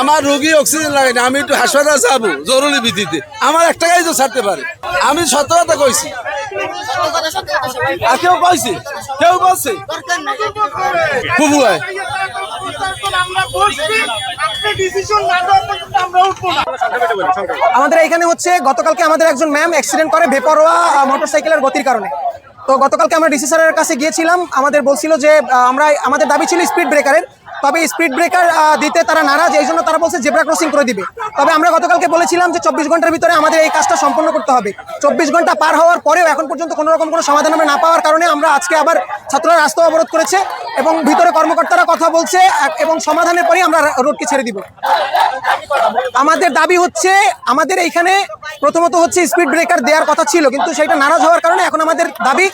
আমার রোগী অক্সিজেন লাগে না, আমি একটু হাসপাতাল যাব, জরুরি ভিত্তিতে। আমার এক টাকাই তো ছাড়তে পারে। আমি সত্য কথা কইছি। আর কেউ কইছে? কেউ বলছে? আমাদের এখানে হচ্ছে, গতকালকে আমাদের একজন ম্যাম অ্যাক্সিডেন্ট করে বেপরোয়া মোটরসাইকেলের গতির কারণে। তো গতকালকে আমরা ডিসি স্যারের কাছে গিয়েছিলাম। আমাদের বলছিল যে আমরা, আমাদের দাবি ছিল স্পিড ব্রেকারের তবে স্পিড ব্রেকার দিতে তারা নারাজ, এই জন্য তারা বলছে জেব্রা ক্রসিং করে দিবে। তবে আমরা গতকালকে বলেছিলাম যে চব্বিশ ঘণ্টার ভিতরে আমাদের এই কাজটা সম্পন্ন করতে হবে। চব্বিশ ঘণ্টা পার হওয়ার পরেও এখন পর্যন্ত কোনো রকম কোনো সমাধান আমরা না পাওয়ার কারণে আমরা আজকে আবার ছাত্ররা রাস্তা অবরোধ করেছে এবং ভিতরে কর্মকর্তারা কথা বলছে এবং সমাধানের পরেই আমরা রোডকে ছেড়ে দিব। আমাদের দাবি হচ্ছে, আমাদের এইখানে প্রথমত হচ্ছে স্পিড ব্রেকার দেওয়ার কথা ছিল, কিন্তু সেটা নারাজ হওয়ার কারণে এখন আমাদের দাবি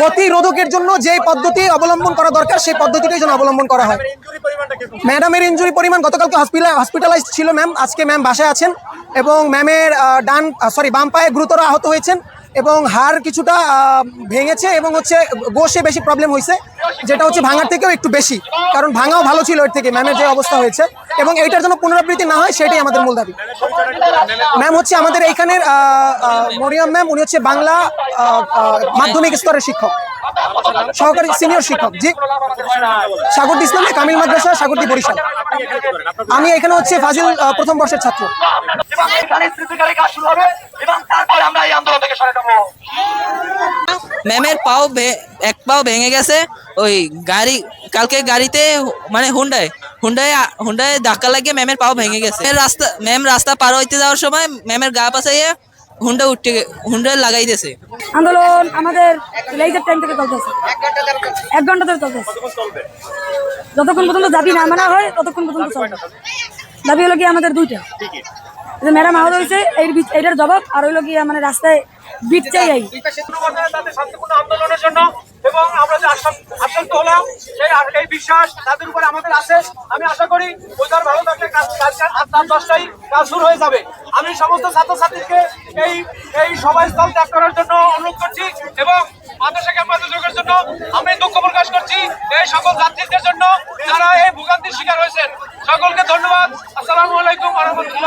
গতি রোধকের জন্য যে পদ্ধতি অবলম্বন করা দরকার, সেই পদ্ধতিটাই যেন অবলম্বন করা হয়। ম্যাডামের ইঞ্জুরি পরিমাণ গতকালকে হসপিটাল হসপিটালাইজ ছিল ম্যাম আজকে ম্যাম বাসায় আছেন এবং ম্যামের ডান সরি বাম পায়ে গুরুতর আহত হয়েছেন এবং হাড় কিছুটা ভেঙেছে এবং হচ্ছে গোষে বেশি প্রবলেম হয়েছে, যেটা হচ্ছে ভাঙার থেকেও একটু বেশি, কারণ ভাঙাও ভালো ছিল এর থেকে ম্যামের যে অবস্থা হয়েছে। এবং এইটার জন্য পুনরাবৃত্তি না হয় সেটাই আমাদের মূল দাবি। ম্যাম হচ্ছে আমাদের এইখানের মরিয়াম ম্যাম উনি হচ্ছে বাংলা মাধ্যমিক স্তরের শিক্ষক। সহকারী সিনিয়র শিক্ষক জি। সাগরদি ইসলামে কামিল মাদ্রাসা সাগরদি বরিশাল। আমি এখানে হচ্ছে ফাজিল প্রথম বর্ষের ছাত্র। এবং এখানে স্মৃতিকারী কাজ শুরু হবে এবং তারপরে আমরা এই আন্দোলন থেকে সরে যাব। ম্যামের পাও এক পাও ভেঙে গেছে ওই গাড়ি কালকে গাড়িতে মানে হুন্ডায় হুন্ডায় হুন্ডায় ধাক্কা লাগিয়ে ম্যামের পাও ভেঙে গেছে। রাস্তা ম্যাম রাস্তা পার হইতে যাওয়ার সময় ম্যামের গা পাশাইয়ে হুন্ডা উঠে হুন্ডা লাগাই দিয়েছে। আন্দোলন আমাদের লেজার টাইম থেকে চলতেছে। এক ঘণ্টা ধরে চলতেছে। যতক্ষণ পর্যন্ত দাবি না মানা হয় ততক্ষণ পর্যন্ত চলবে। দাবি হলো গিয়ে আমাদের দুইটা। যে ম্যাডাম আহত হয়েছে এই এইটার জবাব আর হইল গিয়ে মানে রাস্তায় বিট চাই আন্দোলনের জন্য এবং আমরা যে আশ্বাস আশ্বস্ত হলাম এই বিশ্বাস তাদের উপরে আমাদের আছে। আমি আশা করি ওইটার ভালো থাকলে কাজ কালকে রাত দশটায় কাজ শুরু হয়ে যাবে। আমি সমস্ত ছাত্রছাত্রীকে এই এই সভাস্থল ত্যাগ করার জন্য অনুরোধ করছি এবং মাদ্রাসা ক্যাম্পাসে যোগের জন্য আমি দুঃখ প্রকাশ করছি এই সকল যাত্রীদের জন্য যারা এই ভোগান্তির শিকার হয়েছেন। সকলকে ধন্যবাদ। আসসালামু আলাইকুম বারাকাতুহু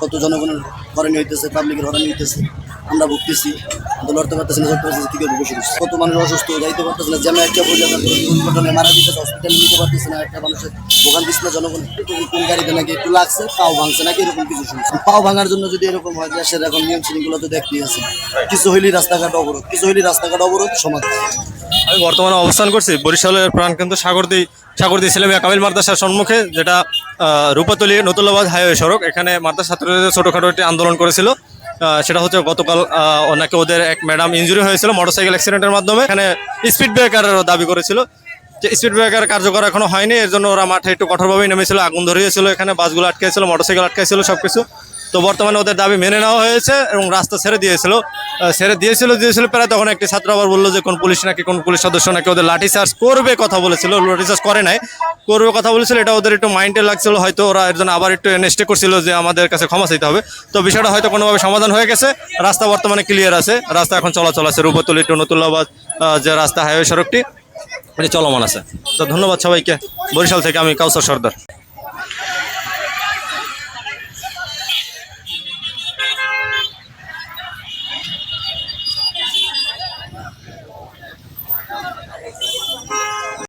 কত জনগণের হরানি হইতেছে পাবলিকের হরানি হইতেছে, আমরা ভুগতেছি লড়তে পারতেছি না পারতেছি কি বসে কত মানুষ অসুস্থ, যাইতে পারতেছে না জ্যামে একটা পর্যায়ে দুর্ঘটনায় মারা দিতেছে হসপিটালে নিতে পারতেছে না, একটা মানুষের দোকান দিচ্ছে না জনগণ কোন- গাড়িতে নাকি একটু লাগছে, পাও ভাঙছে নাকি, এরকম কিছু শুনছি। পাও ভাঙার জন্য যদি এরকম হয়, দেশের এখন নিয়ম শৃঙ্খলা তো দেখতেই আছে কিছু হইলেই রাস্তাঘাট অবরোধ, কিছু হইলেই রাস্তাঘাট অবরোধ, সমাধান। আমি বর্তমানে অবস্থান করছি। বরিশালের প্রাণকেন্দ্র সাগরদি সাগরদি ইসলামিয়া কামিল মাদ্রাসার সম্মুখে যেটা রূপাতলি নতুল্লাবাদ হাইওয়ে সড়ক। এখানে মাদ্রাসা ছাত্রদের ছোটোখাটো একটি আন্দোলন করেছিল। সেটা হচ্ছে গতকাল আহ, নাকি ওদের এক ম্যাডাম ইঞ্জুরি হয়েছিল মোটরসাইকেল অ্যাক্সিডেন্টের মাধ্যমে। এখানে স্পিড ব্রেকারের দাবি করেছিল। যে স্পিড ব্রেকার কার্যকর এখনও হয়নি এর জন্য ওরা মাঠে একটু কঠোরভাবেই নেমেছিল আগুন ধরিয়েছিল এখানে বাসগুলো আটকেছিল মোটরসাইকেল আটকাইছিল সব কিছু তো বর্তমানে ওদের দাবি মেনে নেওয়া হয়েছে এবং রাস্তা ছেড়ে দিয়েছিল। ছেড়ে দিয়েছিল দিয়েছিল প্রায় তখন একটি ছাত্র আবার বলল যে, কোন পুলিশ নাকি কোন পুলিশ সদস্য নাকি ওদের লাঠি চার্জ করবে? কথা বলেছিল, লাঠি চার্জ করে নাই। করবে কথা বলেছিল, এটা ওদের একটু মাইন্ডে লাগছিল, হয়তো ওরা এর জন্য আবার একটু এনএসটে করছিল যে, আমাদের কাছে ক্ষমা চাইতে হবে। তো বিষয়টা হয়তো কোনোভাবে সমাধান হয়ে গেছে। রাস্তা বর্তমানে ক্লিয়ার আছে। রাস্তা এখন চলাচল আছে। রূপতলি টু নতুল্লাবাদ যে রাস্তা হাইওয়ে সড়কটি, এটি চলমান আছে। তো ধন্যবাদ সবাইকে। বরিশাল থেকে আমি কাউসার সর্দার।